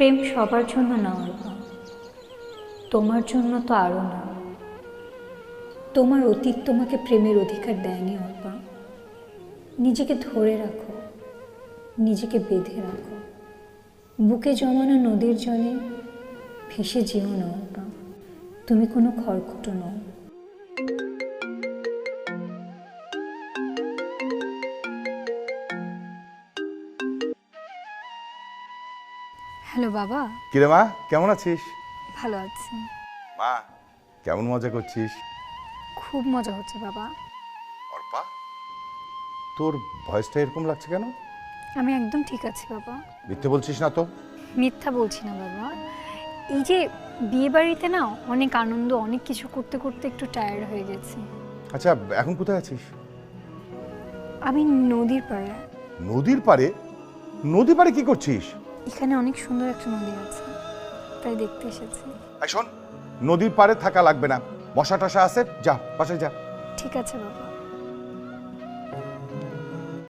প্রেম সবার জন্য না অর্পা তোমার জন্য তো আরও না। তোমার অতীত তোমাকে প্রেমের অধিকার দেয়নি অর্পা নিজেকে ধরে রাখো। নিজেকে বেঁধে রাখো। বুকে জমানো নদীর জলে ভেসে যেও না অর্পা তুমি কোনো খড়কুটো নও। হ্যালো বাবা। কিরে মা কেমন আছিস? ভালো আছি। মা কেমন মজা করছিস? খুব মজা হচ্ছে বাবা। অর্পা তোর ভয়েসটা এরকম লাগছে কেন? আমি একদম ঠিক আছি বাবা। মিথ্যে বলছিস না তো? মিথ্যা বলছি না বাবা। এই যে বিয়ে বাড়িতে না অনেক আনন্দ অনেক কিছু করতে করতে একটু টায়ার্ড হয়ে গেছি। আচ্ছা এখন কোথায় আছিস? আমি নদীর পাড়ে। নদীর পাড়ে? নদী পাড়ে কি করছিস? এখানে অনেক সুন্দর একটা নদী আছে। তাই দেখতে এসেছি। শোন নদীর পাড়ে থাকা লাগবে না। মশা টশা আছে যা বাসায় যা। ঠিক আছে বাবা।